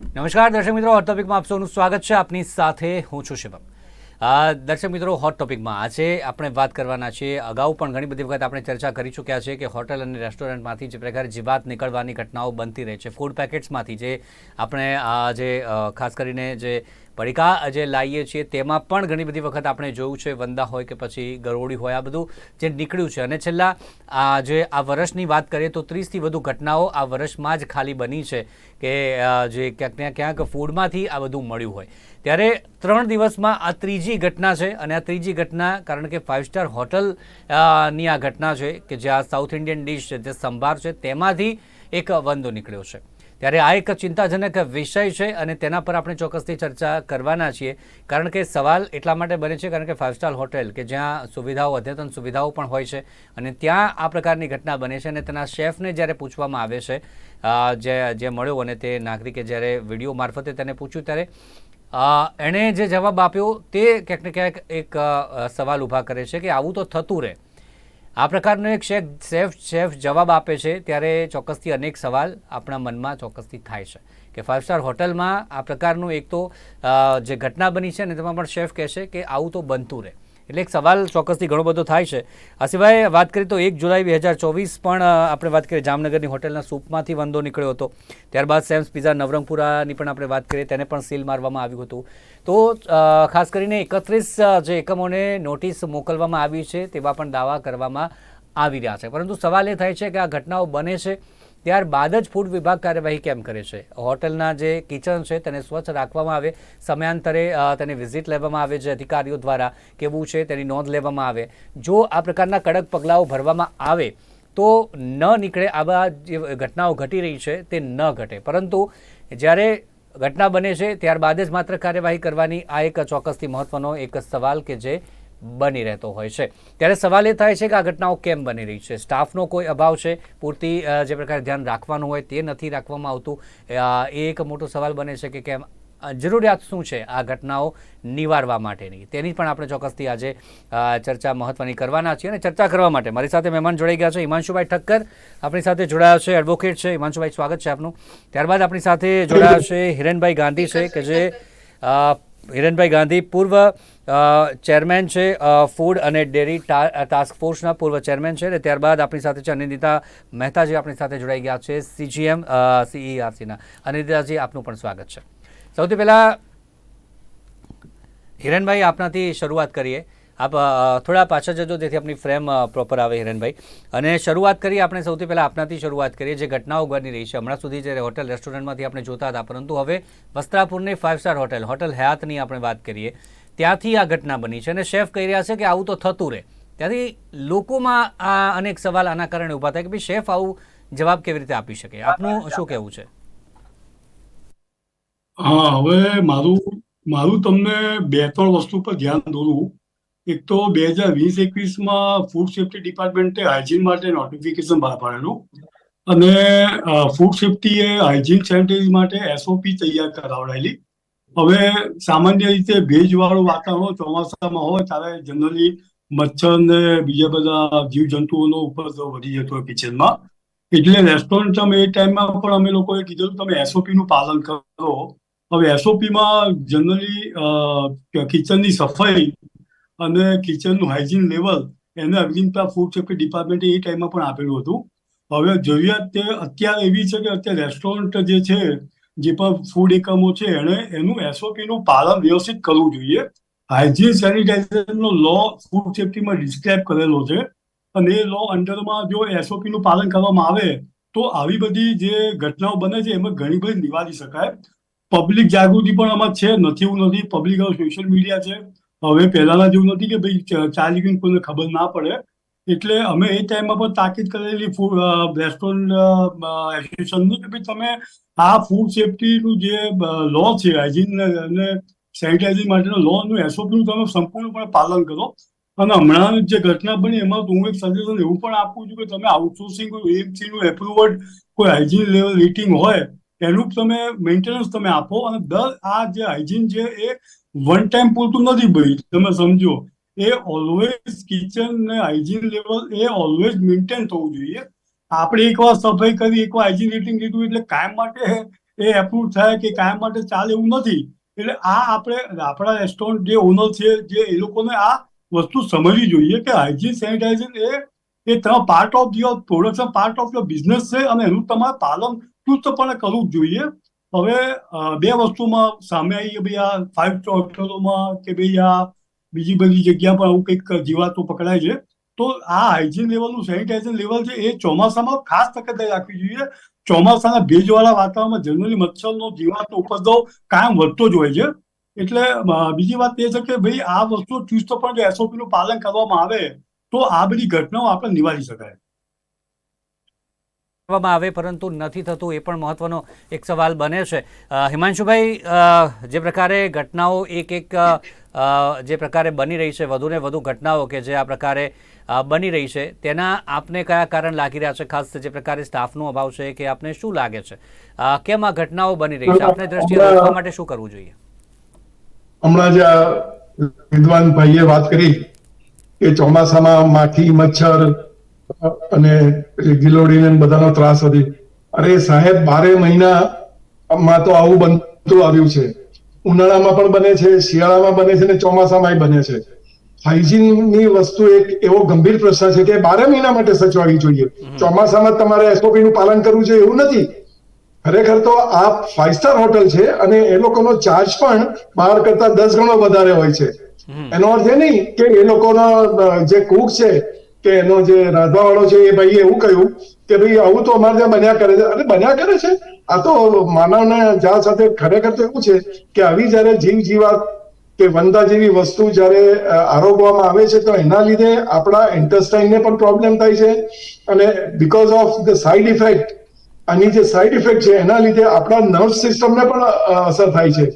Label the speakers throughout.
Speaker 1: નમસ્કાર, દર્શક મિત્રો હોટ ટોપિકમાં આપ સૌનું સ્વાગત છે. આપની સાથે હું છું શિવમ. દર્શક મિત્રો હોટ ટોપિકમાં આજે આપણે વાત કરવાના છીએ. અગાઉ પણ ઘણી બધી વખત આપણે ચર્ચા કરી ચૂક્યા છે કે હોટલ અને રેસ્ટોરન્ટમાંથી જે પ્રકારે જીવાત નીકળવાની ઘટનાઓ બનતી રહે છે. ફૂડ પેકેટ્સમાંથી જે આપણે આ જે ખાસ કરીને જે પડીકા જે લાવીએ છીએ. તેમાં પણ ઘણી બધી વખત આપણે જોયું છે, વંદા હોય કે પછી ગરોળી હોય, આ બધું જે નીકળ્યું છે. અને છેલ્લા, આ જે આ વર્ષની વાત કરીએ તો ત્રીસથી વધુ ઘટનાઓ આ વર્ષમાં જ ખાલી બની છે કે જે ક્યાંક ને ક્યાંક ફૂડમાંથી આ બધું મળ્યું હોય. ત્યારે ત્રણ દિવસમાં આ ત્રીજી ઘટના છે અને આ ત્રીજી ઘટના કારણ કે ફાઇવ સ્ટાર હોટલની આ ઘટના છે કે જે આ સાઉથ ઇન્ડિયન ડિશ છે, જે સંભાર છે, તેમાંથી એક વંદો નીકળ્યો છે. ત્યારે આ એક ચિંતાજનક વિષય છે અને તેના પર આપણે ચોક્કસથી ચર્ચા કરવાના છીએ. કારણ કે સવાલ એટલા માટે બને છે કારણ કે ફાઇવ સ્ટાર હોટેલ કે જ્યાં સુવિધાઓ, અદ્યતન સુવિધાઓ પણ હોય છે અને ત્યાં આ પ્રકારની ઘટના બને છે અને તેના શેફને જ્યારે પૂછવામાં આવે છે જે જે મળ્યો અને તે નાગરિકે જ્યારે વીડિયો મારફતે તેને પૂછ્યું ત્યારે એણે જે જવાબ આપ્યો તે ક્યાંક ને ક્યાંક એક સવાલ ઊભા કરે છે કે આવું તો થતું રહે. આ પ્રકારનો એક શેફ શેફ શેફ જવાબ આપે છે ત્યારે ચોક્કસથી અનેક સવાલ આપણા મનમાં ચોક્કસથી થાય છે કે ફાઇવ સ્ટાર હોટલમાં આ પ્રકારનું એક તો જે ઘટના બની છે ને તેમાં પણ શેફ કહેશે કે આવું તો બનતું રહે. એટલે એક સવાલ ચોક્કસથી ઘણો બધો થાય છે. આ સિવાય વાત કરીએ તો એક જુલાઈ બે હજાર ચોવીસ પણ આપણે વાત કરીએ જામનગરની હોટેલના સૂપમાંથી વંદો નીકળ્યો હતો. ત્યારબાદ સેમ્સ પિઝા નવરંગપુરાની પણ આપણે વાત કરીએ, તેને પણ સીલ મારવામાં આવ્યું હતું. તો ખાસ કરીને એકત્રીસ જે એકમોને નોટિસ મોકલવામાં આવી છે તેવા પણ દાવા કરવામાં આવી રહ્યા છે. પરંતુ સવાલ એ થાય છે કે આ ઘટનાઓ બને છે ત્યારબાદ જ ફૂડ વિભાગ કાર્યવાહી કેમ કરે છે? હોટલના જે કિચન છે તેને સ્વચ્છ રાખવામાં આવે, સમયાંતરે તેને વિઝિટ લેવામાં આવે છે અધિકારીઓ દ્વારા કેવું છે તેની નોંધ લેવામાં આવે. જો આ પ્રકારના કડક પગલાઓ ભરવામાં આવે, તો ન નીકળે આવા જે ઘટનાઓ ઘટી રહી છે તે ન ઘટે. પરંતુ જ્યારે ઘટના બને છે, ત્યારબાદ જ માત્ર કાર્યવાહી કરવાની આ એક ચોક્કસથી મહત્વનો એક સવાલ કે જે બની રહેતો હોય છે. ત્યારે સવાલ એ થાય છે કે આ ઘટનાઓ કેમ બની રહી છે? સ્ટાફનો કોઈ અભાવ છે? પૂરતી જે પ્રકારે ધ્યાન રાખવાનું હોય તે નથી રાખવામાં આવતું. એ એક મોટો સવાલ બને છે કે કેમ? જરૂરિયાત શું છે આ ઘટનાઓ નિવારવા માટેની? તેની પણ આપણે ચોક્કસથી આજે ચર્ચા મહત્વની કરવાના છીએ અને ચર્ચા કરવા માટે. મારી સાથે મહેમાન જોડાઈ ગયા છે હિમાંશુભાઈ ઠક્કર. આપણી સાથે જોડાયા છે એડવોકેટ છે. હિમાંશુભાઈ, સ્વાગત છે આપનું. ત્યારબાદ આપણી સાથે જોડાયા છે હિરેનભાઈ ગાંધી છે કે જે હિરેનભાઈ ગાંધી પૂર્વ ચેરમેન છે ફૂડ અને ડેરી ટાસ્ક ફોર્સના પૂર્વ ચેરમેન છે અને ત્યારબાદ આપણી સાથે છે અનિંદિતા મહેતાજી આપણી સાથે જોડાઈ ગયા છે સીજીએમ સીઈઆરસીના અનિંદિતાજી, આપનું પણ સ્વાગત છે. સૌથી પહેલાં હિરેનભાઈ આપનાથી શરૂઆત કરીએ. આપ થોડા પાછળ જજો, જેથી આપણી ફ્રેમ પ્રોપર આવે હિરેનભાઈ અને શરૂઆત કરીએ, આપણે સૌથી પહેલાં આપનાથી શરૂઆત કરીએ. જે ઘટનાઓ બની રહી છે, હમણાં સુધી જે હોટલ, રેસ્ટોરન્ટમાંથી આપણે જોતા હતા, પરંતુ હવે વસ્ત્રાપુરની ફાઇવ સ્ટાર હોટેલ, હોટલ હયાતની આપણે વાત કરીએ. ત્યાંથી આ ઘટના બની છે અને શેફ કહી રહ્યા છે કે આવું તો થતું રહે. ત્યાંથી લોકોમાં આ અનેક સવાલ આના કારણે ઊભા થાય કે ભાઈ શેફ આવું જવાબ કેવી રીતે આપી શકે? આપનું શું કહેવું છે?
Speaker 2: હા, હવે મારું મારું તમને બે ત્રણ વસ્તુ પર ધ્યાન દોરું. એક તો બે હજાર વીસ એકવીસમાં ફૂડ સેફ્ટી ડિપાર્ટમેન્ટે હાઇજીન માટે નોટિફિકેશન બહાર પાડેલું અને ફૂડ સેફ્ટીએ હાઇજીન સેનિટરી માટે એસઓપી તૈયાર કરાવડાયેલી. હવે સામાન્ય રીતે ભેજવાળું વાતાવરણ ચોમાસામાં હોય ત્યારે જનરલી મચ્છર ને બીજા બધા જીવજંતુઓનો ઉપદ્રવ વધી જતો હોય કિચનમાં. એટલે રેસ્ટોરન્ટ અમે એ ટાઈમમાં પણ અમે લોકોએ કીધું તમે એસઓપી નું પાલન કરો. હવે એસઓપીમાં જનરલી કિચનની સફાઈ અને કિચનનું હાઇજીન લેવલ એને અગ્નિમતા ફૂડ સેફ્ટી ડિપાર્ટમેન્ટે એ ટાઈમમાં પણ આપેલું હતું. હવે જરૂરિયાત તે અત્યારે એવી છે કે અત્યારે રેસ્ટોરન્ટ જે છે જે પણ ફૂડ એકમો છે, એણે એનું એસઓપી નું પાલન વ્યવસ્થિત કરવું જોઈએ. હાઇજીન સેનિટાઇઝેશનનો લો ફૂડ સેફ્ટીમાં ડિસ્ક્રાઇબ કરેલો છે. અને એ લો અંડરમાં જો એસઓપી નું પાલન કરવામાં આવે, તો આવી બધી જે ઘટનાઓ બને છે, એમાં ઘણી બધી નિવારી શકાય. પબ્લિક જાગૃતિ પણ આમાં છે, નથી એવું નથી. પબ્લિક હવે સોશિયલ મીડિયા છે. હવે પહેલાના જેવું નથી કે ભાઈ ચાલી કોઈને ખબર ના પડે. એટલે અમે એ ટાઈમમાં પણ તાકીદ કરેલી ફૂડ રેસ્ટોરન્ટ એસોસિએશનની કે ભાઈ તમે આ ફૂડ સેફટીનું જે લો છે હાઇજીન અને સેનિટાઇઝિંગ માટેનો લોનું એસઓપીનું તમે સંપૂર્ણપણે પાલન કરો. અને હમણાં જે ઘટના બની એમાં હું એક સજેશન એવું પણ આપું છું કે તમે આઉટસોર્સિંગ કોઈ એમસી નું એપ્રુવડ કોઈ હાઇજીન લેવલ રેટિંગ હોય, એનું તમે મેન્ટેનન્સ તમે આપો અને દર આ જે હાઇજીન છે એ વન ટાઈમ પૂરતું નથી ભાઈ તમે સમજો. એ ઓલવેઝ કિચન ને હાઇજીન લેવલ એ ઓલવેઝ મેન્ટેન થવું જોઈએ. આપણે એકવાર સફાઈ કરી એકવાર હાઇજીન રેટિંગ લીધું એટલે કાયમ માટે એ એપ્રુવ થાય કે કાયમ માટે ચાલે એવું નથી. એટલે આ આપણે આપણા રેસ્ટોરન્ટ જે ઓનર છે, જે એ લોકોને આ વસ્તુ સમજવી જોઈએ કે હાઇજીન સેનિટાઇઝેશન એ એ તમારા part of your production part of your business છે અને એનું તમારે પાલન ચુસ્તપણે કરવું જોઈએ. હવે બે વસ્તુમાં સામે આવી ભાઈ આ ફાઇવ સ્ટાર હોટલોમાં કે ભાઈ આ બીજી બધી જગ્યા પર આવું કંઈક જીવાતો પકડાય છે, તો આ હાઇજીન લેવલનું સેનિટાઇઝર લેવલ છે એ ચોમાસામાં ખાસ તકેદારી રાખવી જોઈએ. ચોમાસાના ભેજવાળા વાતાવરણમાં જનરલી મચ્છરનો જીવાતનો ઉપદ્રવ કાયમ વધતો જ હોય છે. એટલે બીજી વાત એ છે કે ભાઈ આ વસ્તુ ચુસ્તપણે જો SOP નું પાલન કરવામાં આવે, તો આ બધી ઘટનાઓ આપણે નિવારી શકાય.
Speaker 1: કરવામાં આવે પરંતુ નથી થતું એ પણ મહત્વનો એક સવાલ બને છે. હિમાંશુભાઈ જે પ્રકારે ઘટનાઓ એક એક જે પ્રકારે બની રહી છે વધુને વધુ ઘટનાઓ કે જે આ પ્રકારે બની રહી છે તેના આપને કયા કારણ લાગી રહ્યા છે? ખાસ જે પ્રકારે સ્ટાફનો અભાવ છે કે આપને શું લાગે છે? કેમ આ ઘટનાઓ બની રહી છે? આપને દ્રષ્ટિએ રોકવા માટે શું કરવું જોઈએ?
Speaker 3: હમણાં જ વિદ્વાન ભાઈએ વાત કરી કે ચોમાસામાં માખી મચ્છર અને ગિલોડીને બધાનો ત્રાસ હતી. અરે સાહેબ બારે મહિના માં તો આવું બનતું આવ્યું છે. ઉનાળામાં પણ બને છે શિયાળામાં બને છે ને ચોમાસામાં બને છે. હાઇજીનની વસ્તુ એક એવો ગંભીર પ્રશ્ન છે કે બારે મહિના માટે સચવાવી જોઈએ. ચોમાસામાં તમારે એસઓપી નું પાલન કરવું જોઈએ એવું નથી. ખરેખર તો આ ફાઈવ સ્ટાર હોટલ છે અને એ લોકોનો ચાર્જ પણ બહાર કરતા દસ ગણો વધારે હોય છે. એનો અર્થ એ નહીં કે એ લોકોનો જે કુક છે કે એનો જે રાંધવા વાળો છે એ ભાઈએ એવું કહ્યું કે ભાઈ, આવું તો અમારે ત્યાં બન્યા કરે છે. અરે, બન્યા કરે છે? આ તો માનવના જાળ સાથે ખરેખર તો એવું છે કે આવી જયારે જીવ જીવાત કે વંદા જેવી વસ્તુ જ્યારે આરોગવામાં આવે છે, તો એના લીધે આપણા ઇન્ટેસ્ટાઇનને પણ પ્રોબ્લેમ થાય છે અને because of the side effect આની જે સાઇડ ઇફેક્ટ છે, એના લીધે આપણા નર્વ સિસ્ટમને પણ અસર થાય છે.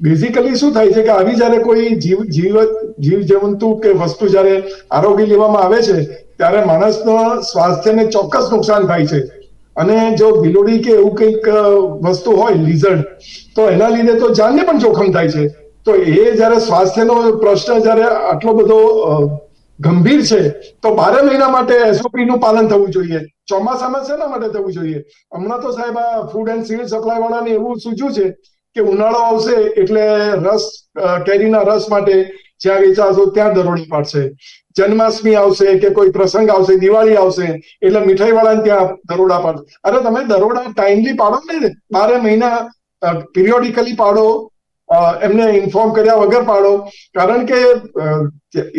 Speaker 3: બેઝિકલી શું થાય છે કે આવી જ્યારે કોઈ જીવ જીવ જીવ જંતુ કે વસ્તુ જ્યારે આરોગ્ય લેવામાં આવે છે, ત્યારે માણસના સ્વાસ્થ્યને ચોક્કસ નુકસાન થાય છે. અને જો બિલોડી કે એવું કંઈક વસ્તુ હોય, લીઝર્ડ, તો એના લીધે તો જાનને પણ જોખમ થાય છે. તો એ જ્યારે સ્વાસ્થ્યનો પ્રશ્ન જ્યારે આટલો બધો ગંભીર છે, તો બારે મહિના માટે એસઓપી નું પાલન થવું જોઈએ. ચોમાસામાં શેના માટે થવું જોઈએ? હમણાં તો સાહેબ આ ફૂડ એન્ડ સિવિલ સપ્લાય વાળાને એવું સૂચ્યું છે કે ઉનાળો આવશે એટલે રસ કેરીના રસ માટે જ્યાં વેચાશો ત્યાં દરોડી પાડશે. જન્માષ્ટમી આવશે કે કોઈ પ્રસંગ આવશે, દિવાળી આવશે, એટલે મીઠાઈ વાળાને ત્યાં દરોડા પાડશે અરે તમે દરોડા ટાઈમલી પાડો ને બારે મહિના પિરિયોડિકલી પાડો એમને ઇન્ફોર્મ કર્યા વગર પાડો. કારણ કે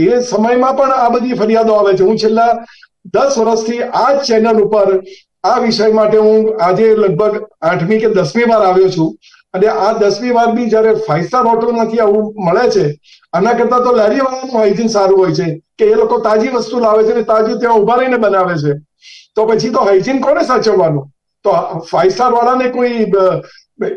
Speaker 3: એ સમયમાં પણ આ બધી ફરિયાદો આવે છે. હું છેલ્લા દસ વર્ષથી આ ચેનલ ઉપર આ વિષય માટે હું આજે લગભગ આઠમી કે દસમી વાર આવ્યો છું. અને આ દસમી વાર બી જયારે ફાઈવ સ્ટાર હોટલમાંથી આવું મળે છે, આના કરતા તો લારી વાળાનું હાઇજીન સારું હોય છે, કે એ લોકો તાજી વસ્તુ લાવે છે ને તાજું ત્યાં ઊભા રહીને બનાવે છે. તો પછી તો હાઇજીન કોને સાચવવાનું? તો ફાઈવ સ્ટાર વાળાને કોઈ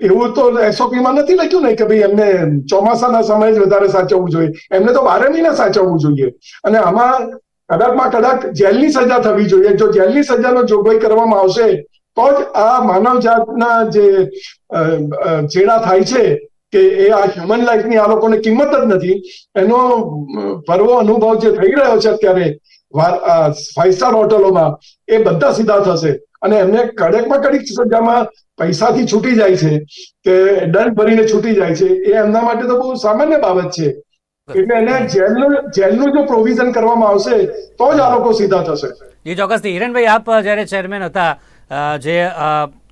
Speaker 3: એવું તો એસઓપી માં નથી લખ્યું ને કે ભાઈ એમને ચોમાસાના સમય જ વધારે સાચવવું જોઈએ. એમને તો બારે મહિના સાચવવું જોઈએ. અને આમાં કડકમાં કડક જેલની સજા થવી જોઈએ. જો જેલની સજાનો જોગવાઈ કરવામાં આવશે તો જ આ માનવ જાતના જે અ, થાય છે કે એ આ હ્યુમન લાઈફની આ લોકોને કિંમત જ નથી. એનો અ, અનુભવ જે થઈ રહ્યો છે અત્યારે ફાઈવ સ્ટાર હોટલોમાં એ બધા સીધા થશે. અને એમને કડકમાં કડક સજામાં પૈસાથી છૂટી જાય છે કે દંડ ભરીને છૂટી જાય છે. એ એમના માટે તો બહુ સામાન્ય બાબત છે. એટલે એને જેલનું જેલનું જો પ્રોવિઝન કરવામાં આવશે તો જ આ લોકો સીધા થશે.
Speaker 1: જી ચોક્કસથી. હિરેનભાઈ આપ જ્યારે ચેરમેન હતા જે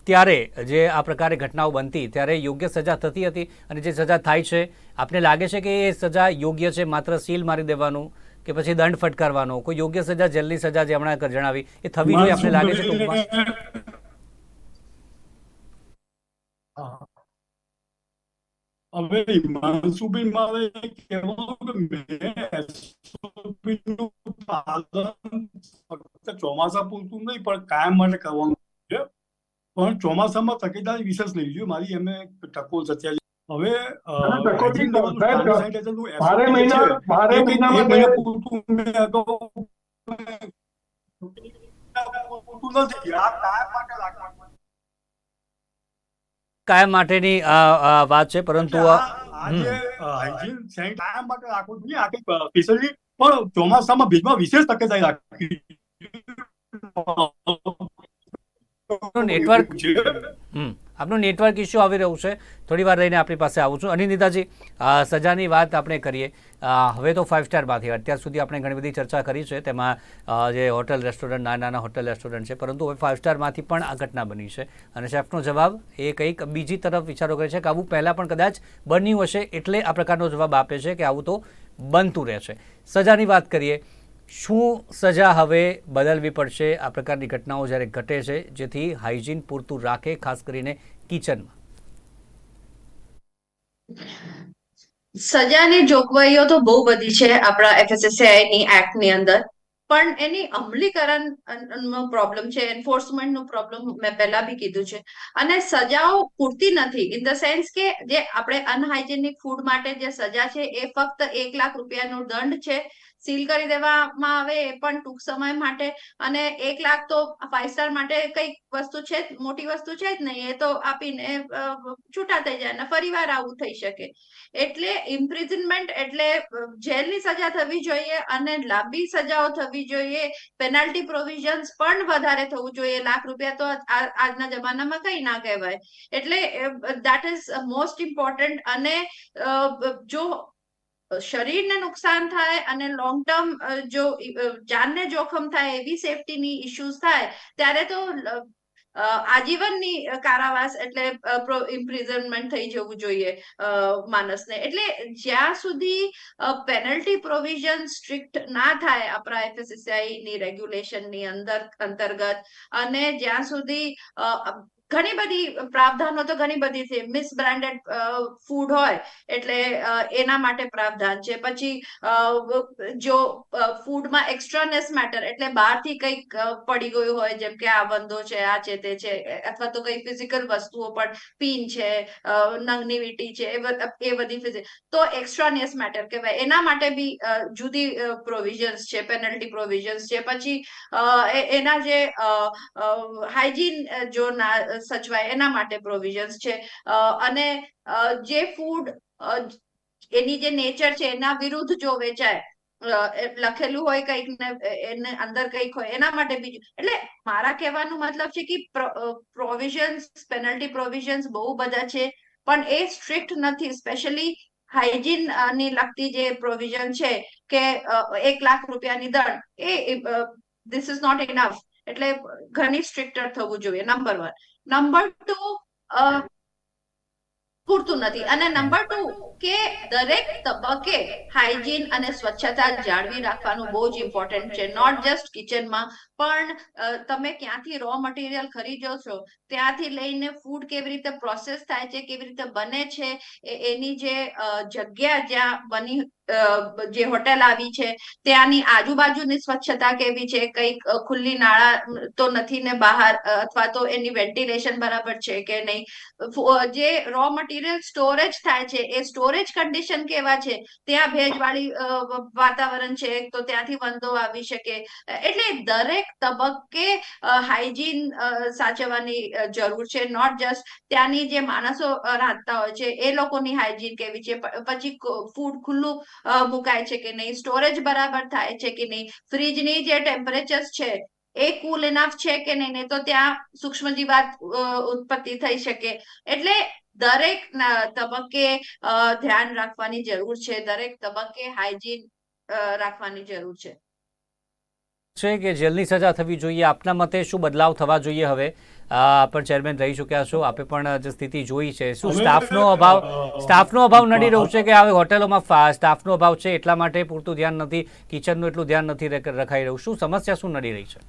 Speaker 1: ત્યારે જે આ પ્રકારે ઘટનાઓ બનતી, ત્યારે યોગ્ય સજા થતી હતી અને જે સજા થાય છે, આપને લાગે છે કે એ સજા યોગ્ય છે, માત્ર સીલ મારી દેવાનું કે પછી દંડ ફટકારવાનો? કોઈ યોગ્ય સજા, જેલની સજા જે હમણાં જણાવી, એ થવી જોઈએ આપને લાગે છે
Speaker 2: હવે હિમાંશુભાઈ મારે કહેવાનું ચોમાસા પૂરતું નહીં, પણ કાયમ માટે કરવાનું પણ ચોમાસામાં તકેદારી વિશેષ લેવી જોઈએ મારી એમને ટકોર સત્યાવીસ. હવે કાયમ
Speaker 1: માટેની વાત છે પરંતુ
Speaker 2: હાઇજીન સેન્ટ કાયમ માટે રાખવું જોઈએ આખી સ્પેશિયલી પણ ચોમાસામાં ભેજમાં વિશેષ તકેદારી રાખવી
Speaker 1: નેટવર્ક હમ આપનું નેટવર્ક ઇસ્યુ આવી રહ્યું છે. થોડી વાર રહીને આપણી પાસે આવું છું. અનિંદિતાજી સજાની વાત આપણે કરીએ. હવે તો ફાઇવ સ્ટારમાંથી અત્યાર સુધી આપણે ઘણી બધી ચર્ચા કરી છે. તેમાં જે હોટલ રેસ્ટોરન્ટ નાના નાના હોટલ રેસ્ટોરન્ટ છે. પરંતુ હવે ફાઇવ સ્ટારમાંથી પણ આ ઘટના બની છે. અને શેફનો જવાબ એ કંઈક બીજી તરફ વિચારો કરે છે કે આવું પહેલાં પણ કદાચ બન્યું હશે એટલે આ પ્રકારનો જવાબ આપે છે કે આવું તો બનતું રહે છે સજાની વાત કરીએ. શું સજા હવે બદલવી પડશે? આ પ્રકારની ઘટનાઓ જ્યારે ઘટે છે, જેથી હાઇજીન પૂરતું રાખે, ખાસ કરીને કિચનમાં.
Speaker 4: સજાની જોગવાઈઓ તો બહુ બધી છે આપણા એફએસએસઆઈ ની એક્ટની અંદર. પણ એની અમલીકરણ નો પ્રોબ્લેમ છે એન્ફોર્સમેન્ટ નો પ્રોબ્લેમ મેં પહેલા બી કીધું છે. અને સજાઓ પૂરતી નથી, ઇન ધ સેન્સ કે જે આપણે અનહાઇજેનિક ફૂડ માટે જે સજા છે, એ ફક્ત એક લાખ રૂપિયાનો દંડ છે. સીલ કરી દેવામાં આવે એ પણ ટૂંક સમય માટે. અને એક લાખ તો ફાઈવ સ્ટાર માટે કઈ વસ્તુ છે મોટી વસ્તુ છે જ નહીં, એ તો આપીને છૂટા થઈ જાય અને ફરી વાર આવું થઈ શકે. એટલે ઇમ્પ્રિઝનમેન્ટ એટલે જેલની સજા થવી જોઈએ અને લાંબી સજાઓ થવી જોઈએ. પેનાલ્ટી પ્રોવિઝન્સ પણ વધારે થવું જોઈએ. લાખ રૂપિયા તો આજના જમાનામાં કઈ ના કહેવાય. એટલે દેટ ઇઝ મોસ્ટ ઇમ્પોર્ટન્ટ અને જો શરીરને નુકસાન થાય અને લોંગ ટર્મ જો જાનને જોખમ થાય એવી સેફટીની ઇશ્યુઝ થાય, ત્યારે તો આજીવનની કારાવાસ એટલે ઇમ્પ્રિઝનમેન્ટ થઈ જવું જોઈએ માણસને. એટલે જ્યાં સુધી પેનલ્ટી પ્રોવિઝન સ્ટ્રિક્ટ ના થાય આપણા એફએસએસઆઈ ની રેગ્યુલેશન અંદર, અંતર્ગત, અને જ્યાં સુધી ઘણી બધી પ્રાવધાનો તો ઘણી બધી છે. મિસ બ્રાન્ડેડ ફૂડ હોય એટલે એના માટે પ્રાવધાન છે. પછી જો ફૂડમાં એક્સ્ટ્રાનેસ મેટર એટલે બહારથી કંઈક પડી ગયું હોય જેમ કે આ બંધો છે આ છે તે છે અથવા તો કઈ ફિઝિકલ વસ્તુઓ પણ પિન છે અ, નંગની વીંટી છે એ બધી ફિઝિક તો એક્સ્ટ્રાનેસ મેટર કહેવાય. એના માટે બી જુદી પ્રોવિઝન્સ છે પેનલ્ટી પ્રોવિઝન્સ છે. પછી એના જે હાઇજીન જો ના સચવાય. એના માટે પ્રોવિઝન્સ છે. અને જે ફૂડ એની જે નેચર છે, એના વિરુદ્ધ જો વેચાય લખેલું હોય કંઈક ને એને અંદર કંઈક હોય, એના માટે બીજું, એટલે મારા કહેવાનું મતલબ છે કે પ્રોવિઝન્સ પેનલ્ટી પ્રોવિઝન્સ બહુ બધા છે, પણ એ સ્ટ્રિક્ટ નથી. સ્પેશિયલી હાઇજીનની લગતી જે પ્રોવિઝન છે કે એક લાખ રૂપિયાની દંડ, એ ધીસ ઇઝ નોટ ઇનફ એટલે ઘણી સ્ટ્રિક્ટર થવું જોઈએ નંબર વન નંબર ટુ પૂરતું નથી. અને નંબર ટુ કે દરેક તબક્કે હાઇજીન અને સ્વચ્છતા જાળવી રાખવાનું બહુ જ ઇમ્પોર્ટન્ટ છે. નોટ જસ્ટ કિચનમાં પણ તમે ક્યાંથી રો મટીરિયલ ખરીદો છો, ત્યાંથી લઈને ફૂડ કેવી રીતે પ્રોસેસ થાય છે, કેવી રીતે બને છે એની જે જગ્યા જ્યાં બની જે હોટેલ આવી છે, ત્યાંની આજુબાજુની સ્વચ્છતા કેવી છે, કંઈક ખુલ્લી નાળા તો નથી ને બહાર અથવા તો એની વેન્ટિલેશન બરાબર છે કે નહીં? જે રો મટીરિયલ સ્ટોરેજ થાય છે, એ સ્ટોરેજ કન્ડિશન કેવા છે? ત્યાં ભેજવાળી વાતાવરણ છે તો ત્યાંથી વંદો આવી શકે. એટલે દરેક તબક્કે હાઇજીન સાચવવાની જરૂર છે. નોટ જસ્ટ ત્યાંની જે માણસો રાખતા હોય છે એ લોકોની હાઇજીન કેવી છે? પછી ફૂડ ખુલ્લું મુકાય છે કે નહીં? સ્ટોરેજ બરાબર થાય છે કે નહીં? ફ્રીજની જે ટેમ્પરેચર છે એ કુલ એનાફ છે કે નહીં? તો ત્યાં સૂક્ષ્મ જીવાત અ, ઉત્પત્તિ થઈ શકે. એટલે દરેક તબક્કે ધ્યાન રાખવાની જરૂર છે દરેક તબક્કે હાઇજીન રાખવાની જરૂર છે
Speaker 1: છે કે જેલની સજા થવી જોઈએ આપના મતે શું બદલાવ થવા જોઈએ હવે આ પણ ચેરમેન રહી ચૂક્યા છો આપે પણ જે સ્થિતિ જોઈ છે શું સ્ટાફનો અભાવ સ્ટાફનો અભાવ નડી રહ્યો છે કે હવે હોટેલોમાં ફા- સ્ટાફનો અભાવ છે એટલા માટે પૂરતું ધ્યાન નથી કિચનનું એટલું ધ્યાન નથી રખાઈ રહ્યું શું સમસ્યા શું નડી રહી છે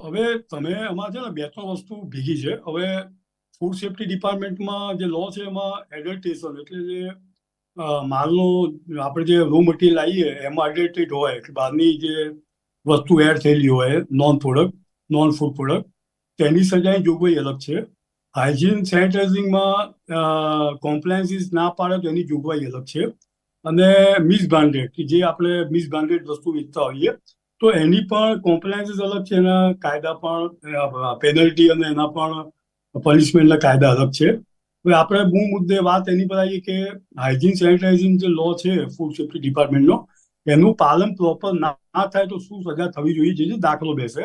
Speaker 2: હવે તમે આમાં છે ને બે ત્રણ વસ્તુ ભેગી છે હવે ફૂડ સેફ્ટી ડિપાર્ટમેન્ટમાં જે લો છે એમાં એડલ્ટેશન એટલે જે માલનો આપણે જે રો મટીરિયલ આવીએ એમાં એડલ્ટેડ હોય. કે બહારની જે વસ્તુ એડ થયેલી હોય non product non food product તેની સજાની જોગવાઈ અલગ છે. હાઇજીન સેનિટાઇઝિંગમાં કોમ્પ્લાયન્સીસ ના પાડે તો એની જોગવાઈ અલગ છે. અને મિસ બ્રાન્ડેડ કે જે આપણે મિસ બ્રાન્ડેડ વસ્તુ વેચતા હોઈએ, તો એની પણ કોમ્પ્લાયન્સીસ અલગ છે. એના કાયદા પણ પેનલ્ટી અને એના પણ પનિશમેન્ટના કાયદા અલગ છે. હવે આપણે મૂળ મુદ્દે વાત એની પર આવીએ કે હાઇજીન સેનિટાઇઝિંગ જે લો છે ફૂડ સેફ્ટી ડિપાર્ટમેન્ટનો એનું પાલન પ્રોપર ના થાય તો શું સજા થવી જોઈએ? જે જે દાખલો બેસે.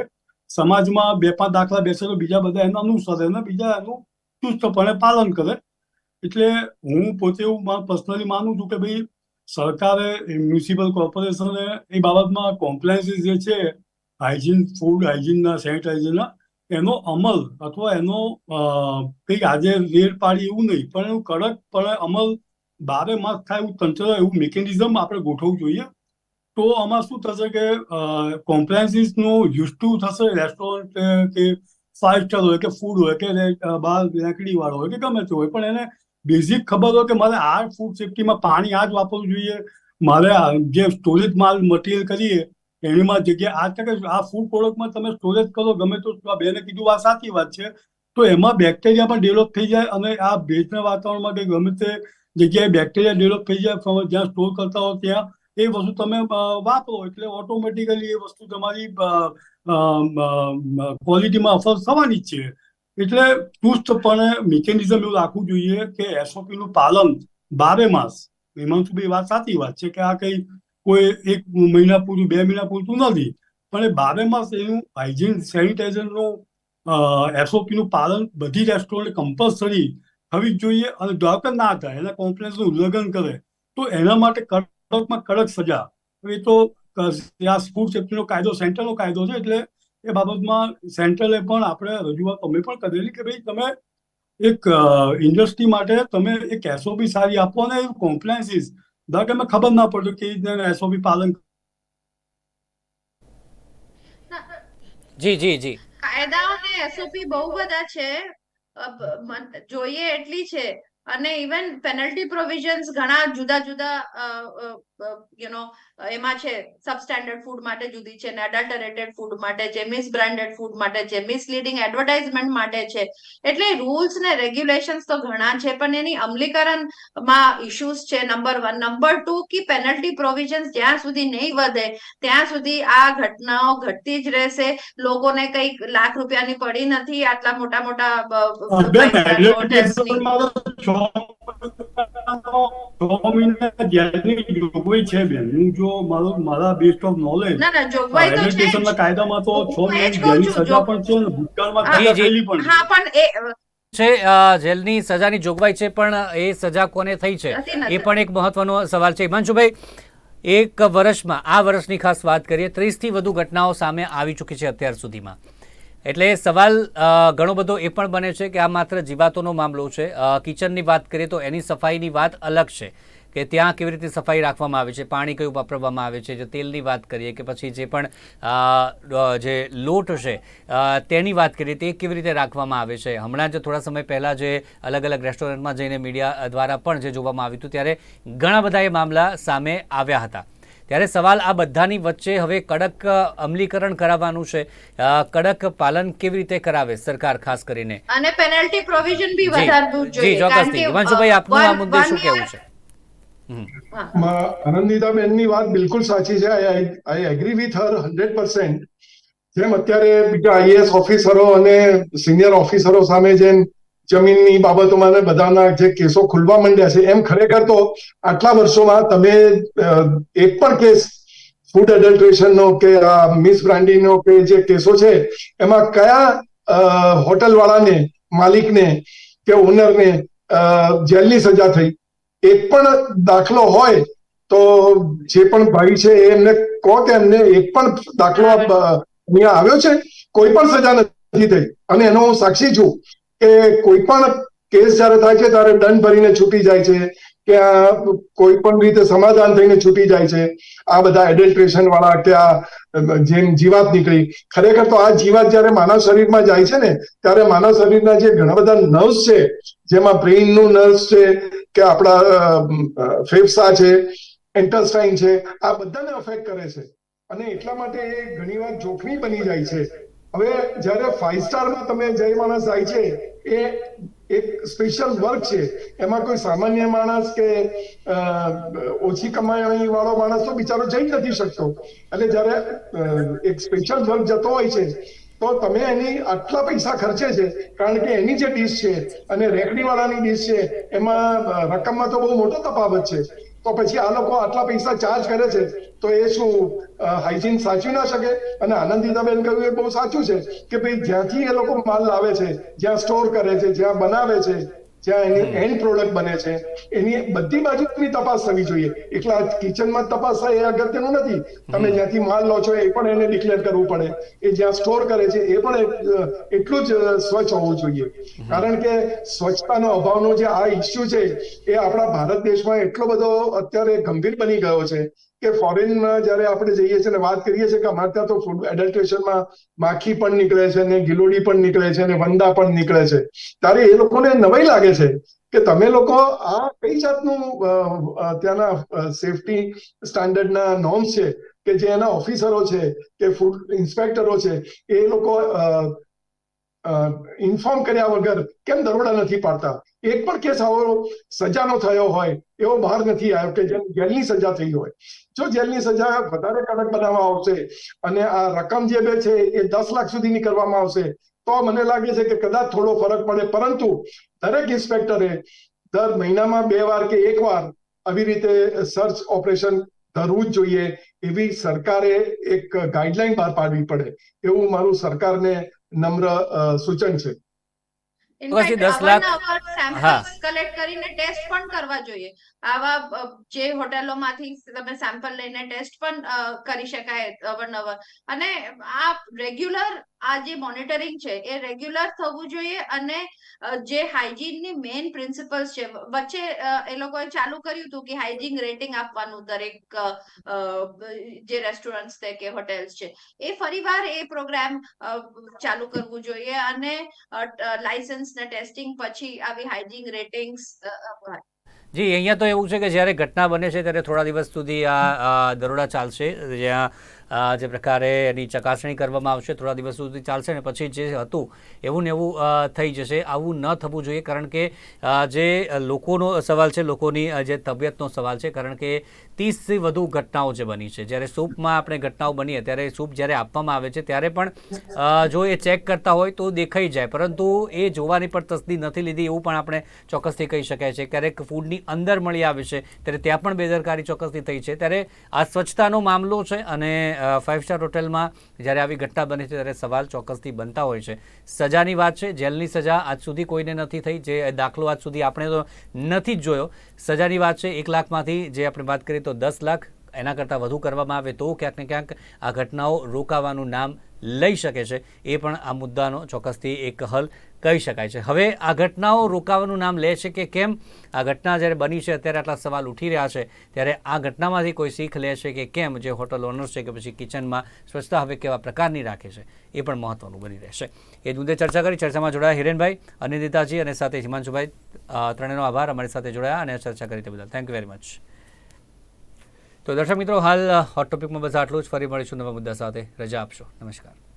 Speaker 2: સમાજમાં બે પાંચ દાખલા બેસે તો બીજા બધા એનું અનુસરે અને બીજા એનું ચુસ્તપણે પાલન કરે. એટલે હું પોતે એવું પર્સનલી માનું છું કે ભાઈ સરકારે મ્યુનિસિપલ કોર્પોરેશને એ બાબતમાં કોમ્પ્લાયન્સીસ જે છે હાઇજીન ફૂડ હાઇજીનના સેનિટાઇઝરના એનો અમલ અથવા એનો કંઈક આજે રેડ પાડી એવું નહીં, પણ એનું કડકપણે અમલ બારે માસ થાય એવું તંત્ર એવું મિકેનિઝમ આપણે ગોઠવવું જોઈએ. તો આમાં શું થશે કે કોમ્પ્લાયન્સીસનું યુઝ ટુ થશે રેસ્ટોરન્ટ કે ફાઇવ સ્ટાર હોય કે ફૂડ હોય કે બહાર બાર વાળો હોય કે ગમે તે હોય, પણ એને બેઝિક ખબર હોય કે મારે આ ફૂડ સેફ્ટીમાં પાણી આ જ વાપરવું જોઈએ. મારે જે સ્ટોરેજ માલ મટીરિયલ કરીએ એનીમાં જગ્યા આ ટકે આ ફૂડ પ્રોડક્ટમાં તમે સ્ટોરેજ કરો, ગમે તો આ બેને કીધું, આ સાચી વાત છે. તો એમાં બેક્ટેરિયા પણ ડેવલપ થઈ જાય અને આ ભેજના વાતાવરણમાં કે ગમે તે જગ્યાએ બેક્ટેરિયા ડેવલપ થઈ જાય જ્યાં સ્ટોર કરતા હો ત્યાં, એ વસ્તુ તમે વાપરો એટલે ઓટોમેટિકલી એ વસ્તુ તમારી ક્વોલિટીમાં અસર થવાની જ છે. એટલે ચુસ્તપણે મિકેનિઝમ એવું રાખવું જોઈએ કે એસઓપી નું પાલન બારે માસ. હિમાંશુભાઈ વાત સાચી વાત છે કે આ કઈ કોઈ એક મહિના પૂરું, બે મહિના પૂરતું નથી પણ એ બારે માસ એનું હાઇજીન સેનિટાઈઝરનું એસઓપી નું પાલન બધી રેસ્ટોરન્ટ કમ્પલસરી થવી જ જોઈએ અને ધારો ના થાય, એના કોમ્પ્લેન્સનું ઉલ્લંઘન કરે, તો એના માટે કડકમાં કડક સજા. એ તો આ ફૂડ સેફ્ટીનો કાયદો સેન્ટ્રલનો કાયદો છે, એટલે એ બાબતમાં સેન્ટ્રલે પણ આપણે રજૂઆત અમે પણ કરેલી કે ભાઈ તમે એક ઇન્ડસ્ટ્રી માટે તમે એક એસઓપી સારી આપો અને કોમ્પ્લાયન્સીસ ધારો કે અમે ખબર ના પડતું કે એસઓપી પાલન
Speaker 1: જી જી જી.
Speaker 4: કાયદાઓ ને એસઓપી બહુ બધા છે. જોઈએ એટલી છે. અને ઇવન પેનલ્ટી પ્રોવિઝન્સ ઘણા જુદા જુદા યુ નો એમાં છે સબસ્ટેન્ડર્ડ ફૂડ માટે જુદી છે ને અડલ્ટરેટેડ ફૂડ માટે છે મિસબ્રાન્ડેડ ફૂડ માટે છે મિસલીડિંગ એડવર્ટાઇઝમેન્ટ માટે છે. એટલે રૂલ્સ ને રેગ્યુલેશન્સ તો ઘણા છે પણ એની અમલીકરણમાં ઇશ્યુઝ છે નંબર વન નંબર ટુ કે પેનલ્ટી પ્રોવિઝન્સ જ્યાં સુધી નહીં વધે ત્યાં સુધી આ ઘટનાઓ ઘટતી જ રહેશે. લોકોને કંઈક લાખ રૂપિયાની પડી નથી આટલા મોટા મોટા
Speaker 2: મહિના જેલની જોગવાઈ છે બેન હું જો મારો મારા બેસ્ટ ઓફ નોલેજ
Speaker 4: ના ના જોગવાઈ તો છે જ.
Speaker 2: એડલ્ટેશનના કાયદામાં તો છ
Speaker 4: હું એ જ
Speaker 2: મહિનાની
Speaker 4: કહું
Speaker 2: જેલની સજા પણ છે અને ભૂતકાળમાં
Speaker 4: હા,
Speaker 2: સજા
Speaker 1: જી, જી.
Speaker 2: થયેલી પણ
Speaker 4: હા પણ
Speaker 1: છે જેલની સજાની જોગવાઈ છે પણ એ સજા કોને થઈ છે. એ પણ એક મહત્વનો સવાલ છે હિમાંશુભાઈ એક વર્ષમાં આ વર્ષની ખાસ વાત કરીએ ત્રીસથી વધુ ઘટનાઓ સામે આવી ચૂકી છે અત્યાર સુધીમાં એટલે સવાલ ઘણો બધો એ પણ બને છે કે આ માત્ર જીવાતોનો મામલો છે. કિચનની વાત કરીએ તો એની સફાઈની વાત અલગ છે કે ત્યાં કેવી રીતે સફાઈ રાખવામાં આવે છે, પાણી કયું વાપરવામાં આવે છે, જે તેલની વાત કરીએ કે પછી જે પણ જે લોટ છે તેની વાત કરીએ તે કેવી રીતે રાખવામાં આવે છે. હમણાં જ થોડા સમય પહેલાં જે અલગ અલગ રેસ્ટોરન્ટમાં જઈને મીડિયા દ્વારા પણ જે જોવામાં આવ્યું હતું, ત્યારે ઘણા બધા એ મામલા સામે આવ્યા હતા. ત્યારે સવાલ આ બધાની વચ્ચે હવે કડક અમલીકરણ કરાવવાનું છે. કડક પાલન કેવી રીતે કરાવે સરકાર ખાસ કરીને?
Speaker 4: અને પેનલ્ટી પ્રોવિઝન બી વધારવું જોઈએ કારણ
Speaker 1: ચોક્કસથી હિમાંશુભાઈ આપનું આ મુદ્દે શું કહેવું છે.
Speaker 3: આનંદિતાબેનની વાત બિલકુલ સાચી છે. I agree with her hundred percent જેમ અત્યારે બીજા આઈએએસ ઓફિસરો અને સિનિયર ઓફિસરો સામે જેમ જમીનની બાબતોમાં ને બધાના જે કેસો ખુલવા માંડ્યા છે એમ ખરેખર તો આટલા વર્ષોમાં તમે એક પણ કેસ ફૂડ એડલ્ટ્રેશનનો કે આ મિસ બ્રાન્ડીનો કે જે કેસો છે એમાં કયા હોટલ વાળાને માલિકને કે ઓનરને જેલની સજા થઈ? એક પણ દાખલો હોય તો જે પણ ભાઈ છે એમને કહો કે એમને એક પણ દાખલો અહીંયા આવ્યો છે? કોઈ પણ સજા નથી થઈ. અને એનો હું સાક્ષી છું કે કોઈ પણ કેસ જ્યારે થાય છે, ત્યારે દંડ ભરીને છૂટી જાય છે, કે આ કોઈ પણ રીતે સમાધાન થઈને છૂટી જાય છે. આ બધા એડલ્ટ્રેશન વાળા કે આ જેમ જીવાત નીકળી. ખરેખર તો આ જીવાત જ્યારે માનવ શરીરમાં જાય છે ને, ત્યારે માનવ શરીરના જે ઘણા બધા નર્વ્સ છે, જેમાં બ્રેઇનનું નર્વ્સ છે, કે આપણા ફેફસા છે એન્ટરસ્ટાઇન છે, આ બધાને અફેક્ટ કરે છે. અને એટલા માટે એ ઘણીવાર જોખમી બની જાય છે. હવે જ્યારે ફાઈવ સ્ટારમાં તમે જે માણસ જાય છે, એ એક સ્પેશિયલ વર્ક છે. એમાં કોઈ સામાન્ય માણસ કે ઓછી કમાણી વાળો માણસ તો બિચારો જઈ નથી શકતો. એટલે જ્યારે એક સ્પેશિયલ વર્ક જતો હોય છે, તો તમે એની આટલા પૈસા ખર્ચે છે, કારણ કે એની જે ડીશ છે અને રેકડી વાળાની ડીશ છે, એમાં રકમમાં તો બહુ મોટો તફાવત છે. તો પછી આ લોકો આટલા પૈસા ચાર્જ કરે છે, તો એ શું હાઇજીન સાચવી ના શકે? અને આનંદિતાબેન કહ્યું એ બહુ સાચું છે કે ભાઈ જ્યાંથી એ લોકો માલ લાવે છે, જ્યાં સ્ટોર કરે છે, જ્યાં બનાવે છે જ્યાં એની એન્ડ પ્રોડક્ટ બને છે. એની બધી બાજુની તપાસ થવી જોઈએ. એકલા કિચનમાં તપાસ થાય એ અગત્યનું નથી. તમે જ્યાંથી માલ લો છો એ પણ એને ડિક્લેર કરવું પડે. એ જ્યાં સ્ટોર કરે છે એ પણ એટલું જ સ્વચ્છ હોવું જોઈએ. કારણ કે સ્વચ્છતાનો અભાવનો જે આ ઇસ્યુ છે એ આપણા ભારત દેશમાં એટલો બધો અત્યારે ગંભીર બની ગયો છે કે ફોરેનમાં જ્યારે આપણે જઈએ છીએ વાત કરીએ છીએ કે અમારે ત્યાં તો ફૂડ એડલ્ટ્રેશનમાં માખી પણ નીકળે છે ને ગિલોડી પણ નીકળે છે ને વંદા પણ નીકળે છે. ત્યારે એ લોકોને નવાઈ લાગે છે કે તમે લોકો આ કઈ જાતનું ત્યાંના સેફટી સ્ટાન્ડર્ડના નોર્મ્સ છે કે જે એના ઓફિસરો છે કે ફૂડ ઇન્સ્પેક્ટરો છે એ લોકો ઇન્ફોર્મ કર્યા વગર કેમ દરોડા નથી પાડતા? એક પણ કેસ આવો સજાનો થયો હોય, એવો બહાર નથી આવ્યો કે જેલની સજા થઈ હોય. જો જેલની સજા વધારે કડક બનાવવામાં આવશે અને આ રકમ જે બે છે એ દસ લાખ સુધીની કરવામાં આવશે, તો મને લાગે છે કે કદાચ થોડો ફરક પડે. પરંતુ દરેક ઇન્સ્પેક્ટરે દર મહિનામાં બે વાર કે એક વાર આવી રીતે સર્ચ ઓપરેશન ધરવું જ જોઈએ. એવી સરકારે એક ગાઈડલાઈન બહાર પાડવી પડે. એવું મારું સરકારને નમ્ર સૂચન છે.
Speaker 1: પછી 10 લાખ-
Speaker 4: સેમ્પલ્સ કલેક્ટ કરીને ટેસ્ટ પણ કરવા જોઈએ. આવા જે હોટેલોમાંથી તમે સેમ્પલ લઈને ટેસ્ટ પણ કરી શકાય અવારનવાર. અને આ રેગ્યુલર આ જે મોનિટરિંગ છે એ રેગ્યુલર થવું જોઈએ અને જે હાઇજીનની મેઇન પ્રિન્સિપલ્સ છે વચ્ચે એ લોકોએ ચાલુ કર્યું હતું કે હાઇજીન રેટિંગ આપવાનું દરેક જે રેસ્ટોરન્ટ્સ છે કે હોટેલ્સ છે. એ ફરીવાર એ પ્રોગ્રામ ચાલુ કરવું જોઈએ અને લાયસન્સ ને ટેસ્ટિંગ પછી આવી હાઇજીન રેટિંગ્સ
Speaker 1: જી, અહીંયા તો એવું છે કે જ્યારે ઘટના બને છે ત્યારે થોડા દિવસ સુધી આ દરોડા ચાલશે. જ્યાં જે પ્રકારે એની ચકાસણી કરવામાં આવશે, થોડા દિવસ સુધી ચાલશે ને પછી જે હતું, એવું ને એવું થઈ જશે. આવું ન થવું જોઈએ, કારણ કે જે લોકોનો સવાલ છે, લોકોની જે તબિયતનો સવાલ છે, કારણ કે ત્રીસથી વધુ ઘટનાઓ જે બની છે. જ્યારે સૂપમાં આપણે ઘટનાઓ બનીએ, ત્યારે સૂપ જ્યારે આપવામાં આવે છે, ત્યારે પણ જો એ ચેક કરતા હોય તો દેખાઈ જાય. પરંતુ એ જોવાની પણ તસદી નથી લીધી, એવું પણ આપણે ચોક્કસથી કહી શકાય છે. ક્યારેક ફૂડની અંદર મળી આવે છે, ત્યારે ત્યાં પણ બેદરકારી ચોક્કસથી થઈ છે. ત્યારે આ સ્વચ્છતાનો મામલો છે અને ફાઇવ સ્ટાર હોટલમાં જ્યારે આવી ઘટના બને છે ત્યારે સવાલ ચોક્કસથી બનતા હોય છે. સજાની વાત છે, જેલની સજા આજ સુધી કોઈને નથી થઈ, જે દાખલો આજ સુધી આપણે તો નથી જ જોયો. સજાની વાત છે, એક લાખમાંથી જે આપણે વાત કરીએ તો દસ લાખ, એના કરતાં વધુ કરવામાં આવે તો ક્યાંક ને ક્યાંક આ ઘટનાઓ રોકાવાનું નામ લઈ શકે છે. એ પણ આ મુદ્દાનો ચોક્કસથી એક હલ કહી શકાય છે. હવે આ ઘટનાઓ રોકાવાનું નામ લે છે કે કેમ? આ ઘટના જ્યારે બની છે, અત્યારે આટલા સવાલ ઉઠી રહ્યા છે, ત્યારે આ ઘટનામાંથી કોઈ શીખ લે છે કે કેમ? જે હોટલ ઓનર્સ છે કે પછી કિચનમાં સ્વચ્છતા હવે કેવા પ્રકારની રાખે છે, એ પણ મહત્વનું બની રહેશે. એ મુદ્દે ચર્ચા કરી ચર્ચામાં જોડાયા હિરેનભાઈ અનિંદિતાજી અને સાથે હિમાંશુભાઈ. ત્રણેયનો આભાર. અમારી સાથે જોડાયા અને ચર્ચા કરી તે બદલ. થેન્ક યુ વેરી મચ તો દર્શક મિત્રો, હાલ હોટ ટોપિકમાં બસ આટલું જ. ફરી મળીશું નવા મુદ્દા સાથે. રજા આપશો. નમસ્કાર.